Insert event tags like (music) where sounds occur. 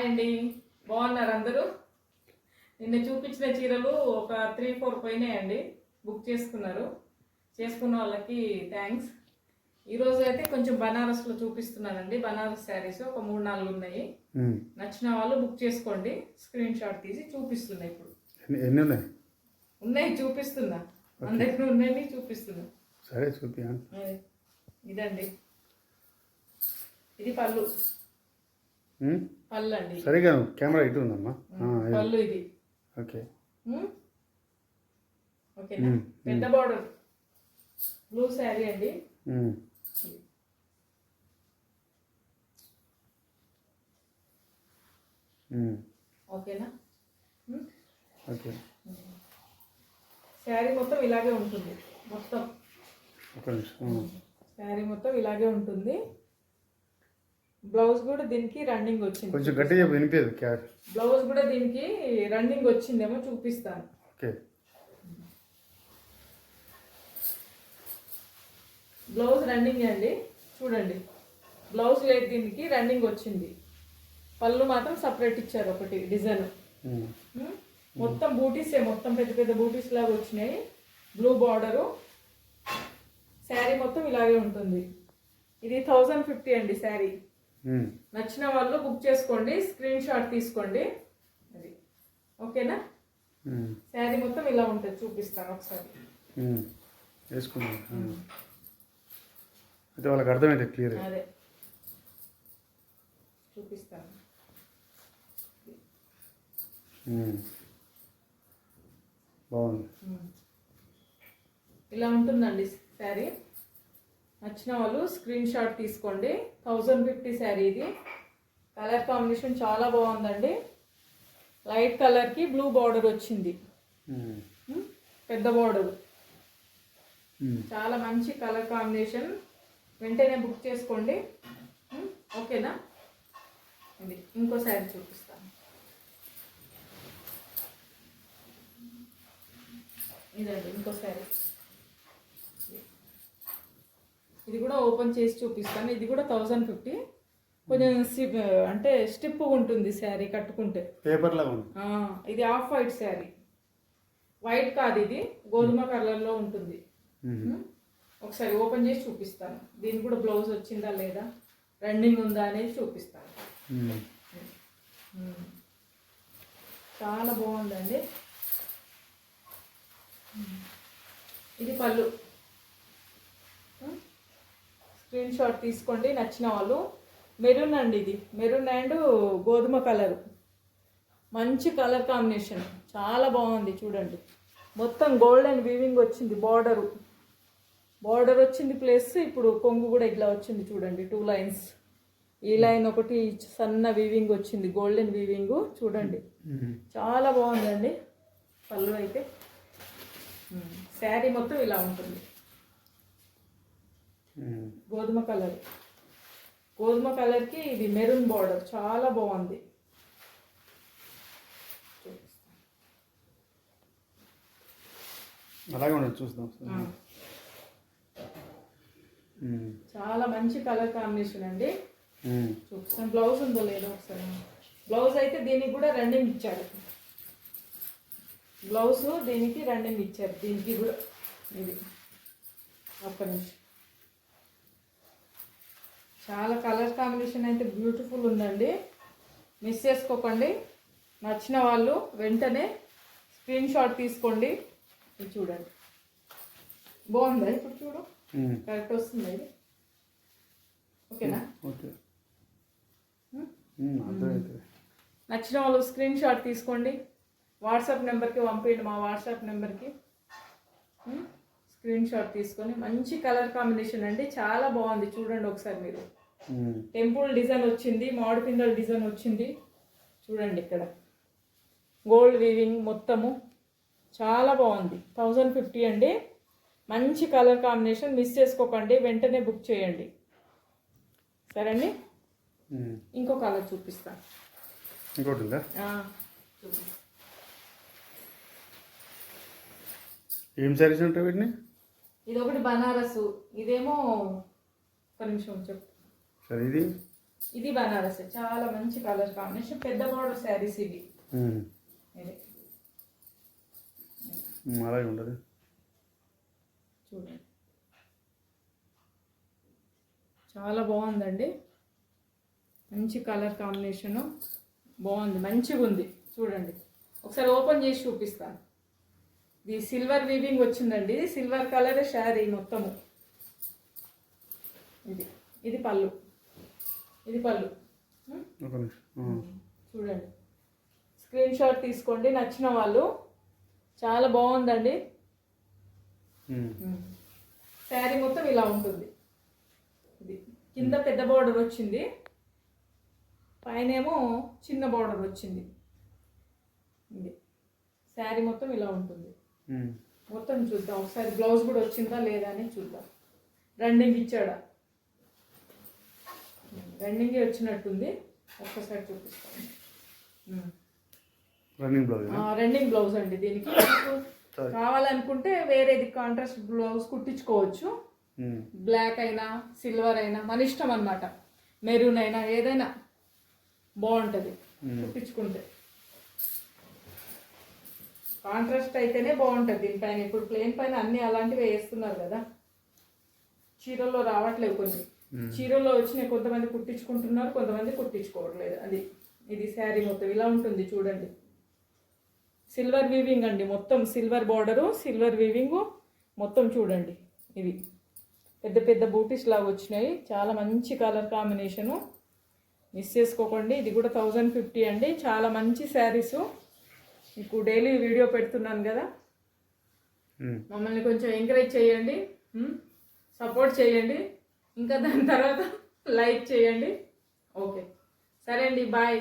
Hi అండి. బాగున్నారు అందరూ? నిన్న చూపించిన చీరలు ఒక త్రీ ఫోర్ పోయినాయండి. బుక్ చేసుకున్నారు. చేసుకున్న వాళ్ళకి థ్యాంక్స్. ఈరోజు అయితే కొంచెం బనారస్లో చూపిస్తున్నానండి. బనారస్ శారీస్ ఒక మూడు నాలుగు ఉన్నాయి. నచ్చిన వాళ్ళు బుక్ చేసుకోండి. స్క్రీన్ షాట్ తీసి చూపిస్తున్నా ఇప్పుడు. ఎన్ని ఉన్నాయి? ఉన్నాయి చూపిస్తున్నా. మన దగ్గర ఉన్నాయి చూపిస్తున్నా. సరే చూపి. ఇదండి. ఇది పళ్ళు. సరిగా కెమెరా ఇటు ఉందమ్మా. పళ్ళు ఇది. ఓకే? ఓకేనా? పెద్ద బార్డర్. బ్లూ శారీ అండి. ఓకేనా? ఓకే. శారీ మొత్తం ఇలాగే ఉంటుంది. మొత్తం. శారీ మొత్తం ఇలాగే ఉంటుంది. బ్లౌజ్ కూడా దీనికి రన్నింగ్ వచ్చింది. కొంచెం గట్టిగా వినిపించదు క్యాష్ బ్లౌజ్ కూడా దీనికి రన్నింగ్ వచ్చిందేమో చూపిస్తాను. ఓకే. బ్లౌజ్ రన్నింగ్ అండి చూడండి. బ్లౌజ్ లేదు దీనికి రన్నింగ్ వచ్చింది. పళ్ళు మాత్రం సపరేట్ ఇచ్చారు ఒకటి డిజైన్ మొత్తం బూటీసే మొత్తం పెద్ద పెద్ద బూటీస్ లాగా వచ్చినాయి. బ్లూ బార్డరు శారీ మొత్తం ఇలాగే ఉంటుంది. ఇది థౌజండ్ ఫిఫ్టీ అండి శారీ. నచ్చిన వాళ్ళు బుక్ చేసుకోండి స్క్రీన్ షాట్ తీసుకోండి. అది. ఓకేనా. శారీ మొత్తం ఇలా ఉంటుంది చూపిస్తాను ఒకసారి. అయితే వాళ్ళకి అర్థమైంది క్లియర్. అదే. చూపిస్తాను. బాగుంది. ఇలా ఉంటుందండి శారీ. నచ్చిన వాళ్ళు స్క్రీన్ షాట్ తీసుకోండి. థౌజండ్ ఫిఫ్టీ శారీ ఇది. కలర్ కాంబినేషన్ చాలా బాగుందండి. లైట్ కలర్కి బ్లూ బార్డర్ వచ్చింది. ఉమ్. ఉమ్, పెద్ద బార్డర్ ఉమ్. చాలా మంచి కలర్ కాంబినేషన్ వెంటనే బుక్ చేసుకోండి. ఓకేనా? ఇది ఇంకో శారీ చూపిస్తాను. ఇదండి ఇంకో శారీ ఇది కూడా ఓపెన్ చేసి చూపిస్తాను. ఇది కూడా థౌజండ్ ఫిఫ్టీ. కొంచెం అంటే స్టిప్ ఉంటుంది శారీ కట్టుకుంటే. పేపర్ ఇది ఆఫ్ వైట్ శారీ. వైట్ కాదు ఇది గోధుమ కలర్లో ఉంటుంది. ఒకసారి ఓపెన్ చేసి చూపిస్తాను. దీనికి కూడా బ్లౌజ్ వచ్చిందా లేదా? రన్నింగ్ ఉందా అనేది చూపిస్తాను. చాలా బాగుందండి. ఇది పళ్ళు. స్క్రీన్ షాట్ తీసుకోండి నచ్చిన వాళ్ళు. మెరూన్ అండి ఇది. మెరూన్ అండ్ గోధుమ కలర్. మంచి కలర్ కాంబినేషన్. చాలా బాగుంది చూడండి. మొత్తం గోల్డెన్ వీవింగ్ వచ్చింది బార్డరు బార్డర్ వచ్చింది ప్లస్ ఇప్పుడు కొంగు కూడా ఇట్లా వచ్చింది చూడండి టూ లైన్స్ ఈ లైన్ ఒకటి సన్న వీవింగ్ వచ్చింది గోల్డెన్ వీవింగ్ చూడండి. చాలా బాగుందండి. పళ్ళు అయితే. శారీ మొత్తం ఇలా ఉంటుంది. గోధుమ కలర్. గోధుమ కలర్కి ఇది మెరూన్ బార్డర్. చాలా బాగుంది. అలాగే ఉండదు ఉమ్. చాలా మంచి కలర్ కాంబినేషన్ అండి. ఉమ్. చూపిస్తాను. బ్లౌజ్ ఉందో లేదో ఒకసారి. బ్లౌజ్ అయితే దీనికి కూడా రన్నింగ్ ఇచ్చారు. బ్లౌజ్ దీనికి రన్నింగ్ ఇచ్చారు. దీనికి కూడా ఇది. ఒక్క నిమిషం. చాలా కలర్ కాంబినేషన్ అయితే బ్యూటిఫుల్ ఉందండి. మిస్ చేసుకోకండి. నచ్చిన వాళ్ళు వెంటనే స్క్రీన్ షాట్ తీసుకోండి. ఇది చూడండి. బాగుందా ఇప్పుడు చూడు. కరెక్ట్ వస్తుంది ఇది? ఓకేనా? ఓకే. నచ్చిన వాళ్ళు స్క్రీన్ షాట్ తీసుకోండి. వాట్సాప్ నెంబర్కి పంపించండి మా వాట్సాప్ నెంబర్కి. స్క్రీన్ షాట్ తీసుకొని మంచి కలర్ కాంబినేషన్ అండి. చాలా బాగుంది. చూడండి ఒకసారి మీరు. టెంపుల్ డిజైన్ వచ్చింది మామిడి పిందల డిజైన్ వచ్చింది. చూడండి ఇక్కడ. గోల్డ్ వీవింగ్ మొత్తము. చాలా బాగుంది. థౌజండ్ ఫిఫ్టీ అండి. మంచి కలర్ కాంబినేషన్ మిస్ చేసుకోకండి. వెంటనే బుక్ చేయండి. సరే అండి ఉమ్. ఇంకో కలర్ చూపిస్తాను ఇంకోటి ఏం సారీస్ ఉంటాయి వీటిని? ఇది ఒకటి బనారసు. ఇదేమో ఒక నిమిషం చెప్పు. సరే ఇది? ఇది బనారస్ చాలా మంచి కలర్ కాంబినేషన్ పెద్ద బార్డర్ శారీస్ ఇవి. అలాగే ఉండదు చూడండి. చాలా బాగుందండి. మంచి కలర్ కాంబినేషను బాగుంది మంచిగా ఉంది. చూడండి. ఒకసారి ఓపెన్ చేసి చూపిస్తాను. ఇది సిల్వర్ వీవింగ్ వచ్చిందండి. ఇది సిల్వర్ కలర్ శారీ మొత్తము. ఇది. ఇది పళ్ళు. ఇది పళ్ళు. చూడండి. స్క్రీన్ షాట్ తీసుకోండి నచ్చిన వాళ్ళు. చాలా బాగుందండి. శారీ మొత్తం ఇలా ఉంటుంది. ఇది కింద పెద్ద బార్డర్ వచ్చింది. పైనేమో చిన్న బార్డర్ వచ్చింది. ఇది. శారీ మొత్తం ఇలా ఉంటుంది. మొత్తం చూద్దాం. ఒకసారి బ్లౌజ్ కూడా వచ్చిందా లేదా అని చూద్దాం. రన్నింగ్ ఇచ్చాడా? రన్నింగ్ వచ్చినట్టుంది. ఒక్కసారి చూపిస్తాను. రన్నింగ్ బ్లౌజ్ ఆ, రన్నింగ్ బ్లౌజ్ అండి దీనికి. కావాలనుకుంటే వేరేది కాంట్రాస్ట్ బ్లౌజ్ కుట్టించుకోవచ్చు. బ్లాక్ అయినా సిల్వర్ అయినా మన ఇష్టం అనమాట మెరూన్ అయినా ఏదైనా బాగుంటుంది. కుట్టించుకుంటే. కాంట్రాస్ట్ అయితేనే బాగుంటుంది దీనిపైన. ఇప్పుడు ప్లేన్ పైన అన్ని అలాంటివి వేస్తున్నారు కదా. చీరల్లో రావట్లేవు కొన్ని. మ్మ్. చీరల్లో వచ్చినాయి కొంతమంది కుట్టించుకుంటున్నారు కొంతమంది కుట్టించుకోవట్లేదు. అది ఇది శారీ మొత్తం ఇలా ఉంటుంది చూడండి. సిల్వర్ వీవింగ్ అండి మొత్తం సిల్వర్ బార్డరు సిల్వర్ వీవింగ్ మొత్తం చూడండి ఇవి పెద్ద పెద్ద బూటీస్ లాగా వచ్చినాయి. చాలా మంచి కలర్ కాంబినేషను మిస్ చేసుకోకండి ఇది కూడా థౌజండ్ ఫిఫ్టీ అండి. చాలా మంచి శారీసు. మీకు డైలీ వీడియో పెడుతున్నాను కదా. మమ్మల్ని కొంచెం ఎంకరేజ్ చేయండి. సపోర్ట్ చేయండి. ఇంకా దాని తర్వాత (laughs) లైక్ చేయండి. ఓకే. సరే అండి బాయ్.